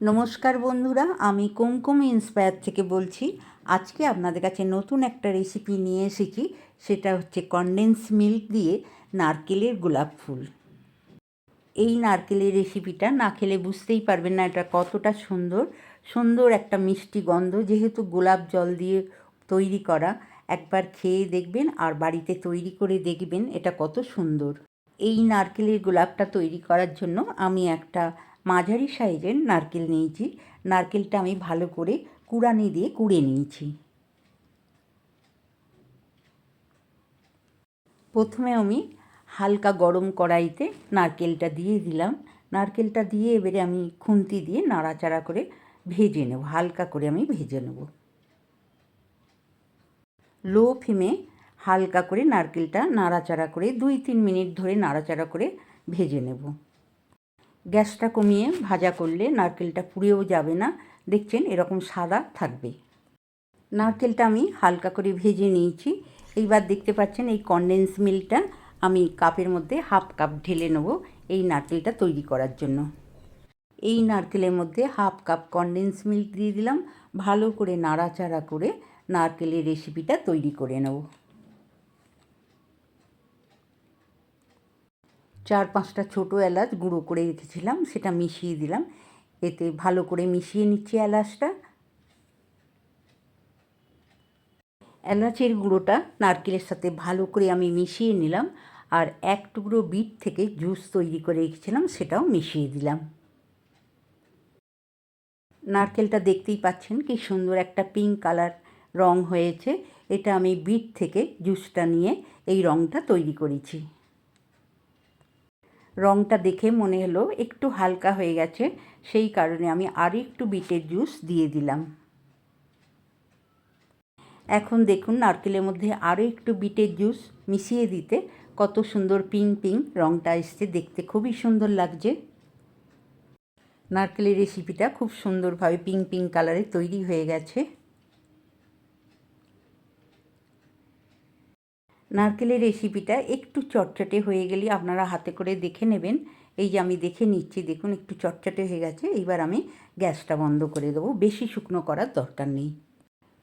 নমস্কার বন্ধুরা, আমি কুমকুম ইন্সপায়ার থেকে বলছি। আজকে আপনাদের কাছে নতুন একটা রেসিপি নিয়ে এসেছি, সেটা হচ্ছে কনডেন্স মিল্ক দিয়ে নারকেলের গোলাপ ফুল। এই নারকেলের রেসিপিটা না খেলে বুঝতেই পারবেন না এটা কতটা সুন্দর। সুন্দর একটা মিষ্টি গন্ধ, যেহেতু গোলাপ জল দিয়ে তৈরি করা, একবার খেয়ে দেখবেন আর বাড়িতে তৈরি করে দেখবেন এটা কত সুন্দর। এই নারকেলের গোলাপটা তৈরি করার জন্য আমি একটা মাঝারি সাইজের নারকেল নিয়েছি। নারকেলটা আমি ভালো করে কুড়ানি দিয়ে কুড়ে নিয়েছি। প্রথমে আমি হালকা গরম কড়াইতে নারকেলটা দিয়ে দিলাম। নারকেলটা দিয়ে এবারে আমি খুন্তি দিয়ে নাড়াচাড়া করে ভেজে নেব। হালকা করে আমি ভেজে নেব। লো ফ্লেমে হালকা করে নারকেলটা নাড়াচাড়া করে দুই তিন মিনিট ধরে নাড়াচাড়া করে ভেজে নেব। গ্যাসটা কমিয়ে ভাজা করলে নারকেলটা পুড়েও যাবে না। দেখছেন এরকম সাদা থাকবে। নারকেলটা আমি হালকা করে ভেজে নিয়েছি। এইবার দেখতে পাচ্ছেন এই কনডেন্স মিল্কটা আমি কাপের মধ্যে হাফ কাপ ঢেলে নেব এই নারকেলটা তৈরি করার জন্য। এই নারকেলের মধ্যে হাফ কাপ কনডেন্স মিল্ক দিয়ে দিলাম। ভালো করে নাড়াচাড়া করে নারকেলের রেসিপিটা তৈরি করে নেব। চার পাঁচটা ছোটো এলাচ গুঁড়ো করে রেখেছিলাম, সেটা মিশিয়ে দিলাম। এতে ভালো করে মিশিয়ে নিচ্ছি এলাচটা। এলাচের গুঁড়োটা নারকেলের সাথে ভালো করে আমি মিশিয়ে নিলাম, আর এক টুকরো বিট থেকে জুস তৈরি করে রেখেছিলাম, সেটাও মিশিয়ে দিলাম। নারকেলটা দেখতেই পাচ্ছেন কি সুন্দর একটা পিঙ্ক কালার রং হয়েছে। এটা আমি বিট থেকে জুসটা নিয়ে এই রংটা তৈরি করেছি। রংটা দেখে মনে হলো একটু হালকা হয়ে গেছে, সেই কারণে আমি আর একটু বিটের জুস দিয়ে দিলাম। এখন দেখুন নারকেলের মধ্যে আরও একটু বিটের জুস মিশিয়ে দিতে কত সুন্দর পিঙ্ক পিঙ্ক রংটা এসছে, দেখতে খুবই সুন্দর লাগছে। নারকেলের রেসিপিটা খুব সুন্দরভাবে পিঙ্ক পিঙ্ক কালারে তৈরি হয়ে গেছে। নারকেলের রেসিপিটা একটু চটচটে হয়ে গেলে আপনারা হাতে করে দেখে নেবেন। এই যে আমি দেখে নিচ্ছি, দেখুন একটু চটচটে হয়ে গেছে। এইবার আমি গ্যাসটা বন্ধ করে দেবো। বেশি শুকনো করার দরকার নেই।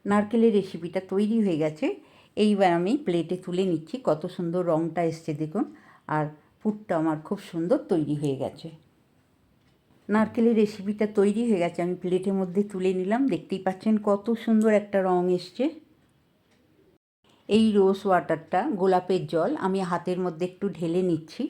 নারকেলের রেসিপিটা তৈরি হয়ে গেছে। এইবার আমি প্লেটে তুলে নিচ্ছি। কত সুন্দর রঙটা এসছে, দেখুন। আর পুরটা আমার খুব সুন্দর তৈরি হয়ে গেছে। নারকেলের রেসিপিটা তৈরি হয়ে গেছে। আমি প্লেটের মধ্যে তুলে নিলাম। দেখতেই পাচ্ছেন কত সুন্দর একটা রঙ এসছে। এই রোজ ওয়াটারটা, গোলাপের জল, আমি হাতের মধ্যে একটু ঢেলে নিচ্ছি।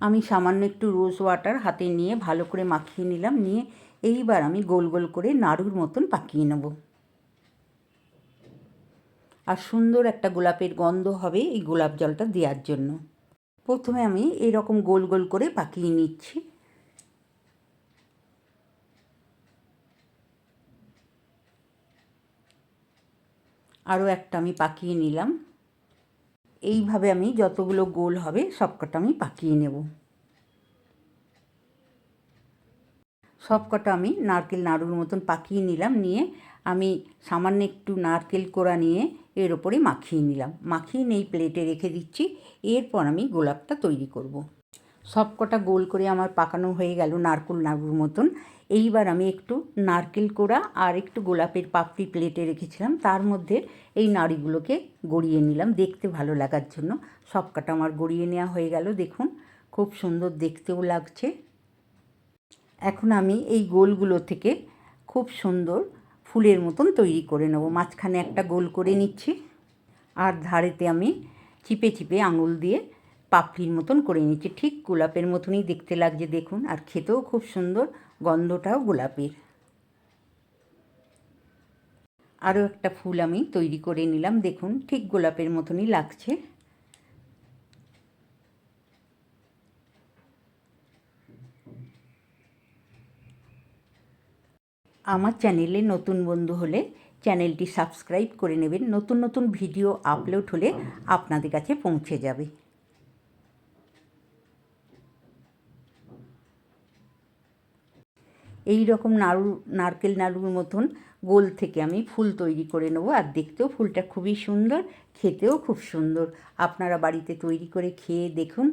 আমি সামান্য একটু রোজ ওয়াটার হাতে নিয়ে ভালো করে মাখিয়ে নিলাম, নিয়ে এইবার আমি গোল গোল করে নাড়ুর মতন পাকিয়ে নেব। আর সুন্দর একটা গোলাপের গন্ধ হবে এই গোলাপ জলটা দেওয়ার জন্য। প্রথমে আমি এরকম গোল গোল করে পাকিয়ে নিচ্ছি। আরও একটা আমি পাকিয়ে নিলাম। এইভাবে আমি যতগুলো গোল হবে সবকটা আমি পাকিয়ে নেব। সবকটা আমি নারকেল নাড়ুর মতন পাকিয়ে নিলাম, নিয়ে আমি সামান্য একটু নারকেল কোড়া নিয়ে এর ওপরে মাখিয়ে নিলাম। মাখিয়ে নেই, প্লেটে রেখে দিচ্ছি। এরপর আমি গোলাপটা তৈরি করব। সবকটা গোল করে আমার পাকানো হয়ে গেল নারকেল নাড়ুর মতন। এইবার আমি একটু নারকেল কোড়া আর একটু গোলাপের পাপড়ি প্লেটে রেখেছিলাম। তার মধ্যে এই নাড়িগুলোকে গড়িয়ে নিলাম। দেখতে ভালো লাগার জন্য সব সবকটা আমার গড়িয়ে নেওয়া হয়ে গেল। দেখুন, খুব সুন্দর দেখতেও লাগছে। এখন আমি এই গোলগুলো থেকে খুব সুন্দর ফুলের মতন তৈরি করে নেব। মাঝখানে একটা গোল করে নিচ্ছি। আর ধারেতে আমি চিপে চিপে আঙুল দিয়ে পাপড়ির মতন করে নিচ্ছি ঠিক গোলাপের মতনই দেখতে লাগছে দেখুন। আর খেতেও খুব সুন্দর গন্ধটাও গোলাপের। আরও একটা ফুল আমি তৈরি করে নিলাম দেখুন। ঠিক গোলাপের মতনই লাগছে। আমার চ্যানেলে নতুন বন্ধু হলে চ্যানেলটি সাবস্ক্রাইব করে নেবেন। নতুন নতুন ভিডিও আপলোড হলে আপনাদের কাছে পৌঁছে যাবে। এই রকম নাড়ু, নারকেল নাড়ুর মতন গোল থেকে আমি ফুল তৈরি করে নেব আর দেখতেও ফুলটা খুবই সুন্দর, খেতেও খুব সুন্দর। আপনারা বাড়িতে তৈরি করে খেয়ে দেখুন।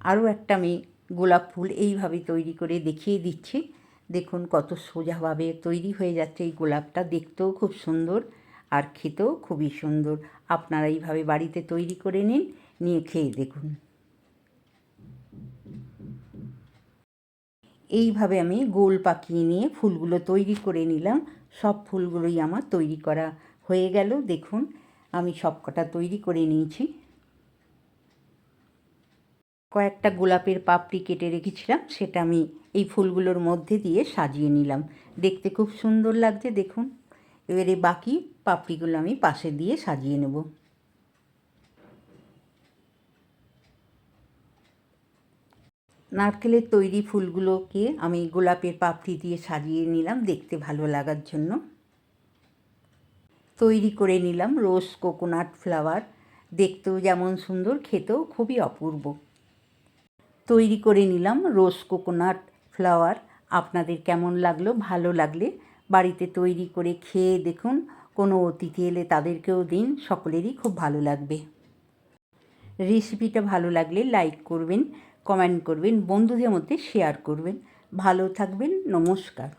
আরও একটা আমি গোলাপ ফুল এইভাবে তৈরি করে দেখিয়ে দিচ্ছি। দেখুন কত সোজাভাবে তৈরি হয়ে যাচ্ছে এই গোলাপটা, দেখতেও খুব সুন্দর আর খেতেও খুবই সুন্দর। আপনারা এইভাবে বাড়িতে তৈরি করে নিন, নিয়ে খেয়ে দেখুন। এইভাবে আমি গোল পাকিয়ে নিয়ে ফুলগুলো তৈরি করে নিলাম। সব ফুলগুলোই আমার তৈরি করা হয়ে গেল। দেখুন, আমি সবকটা তৈরি করে নিয়েছি। কয়েকটা গোলাপের পাপড়ি কেটে রেখেছিলাম, সেটা আমি এই ফুলগুলোর মধ্যে দিয়ে সাজিয়ে নিলাম। দেখতে খুব সুন্দর লাগছে, দেখুন। এবারে বাকি পাপড়িগুলো আমি পাশে দিয়ে সাজিয়ে নেব। নারকেলের তৈরি ফুলগুলোকে আমি গোলাপের পাপড়ি দিয়ে সাজিয়ে নিলাম দেখতে ভালো লাগার জন্য। তৈরি করে নিলাম রোজ কোকোনাট ফ্লাওয়ার। দেখতেও যেমন সুন্দর, খেতেও খুবই অপূর্ব। তৈরি করে নিলাম রোজ কোকোনাট ফ্লাওয়ার। আপনাদের কেমন লাগল, ভালো লাগলে বাড়িতে তৈরি করে খেয়ে দেখুন। কোনো অতিথি এলে তাদেরকেও দিন, সকলেরই খুব ভালো লাগবে। রেসিপিটা ভালো লাগলে লাইক করবেন কমেন্ট করবেন বন্ধুদের মধ্যে শেয়ার করবেন। ভালো থাকবেন নমস্কার।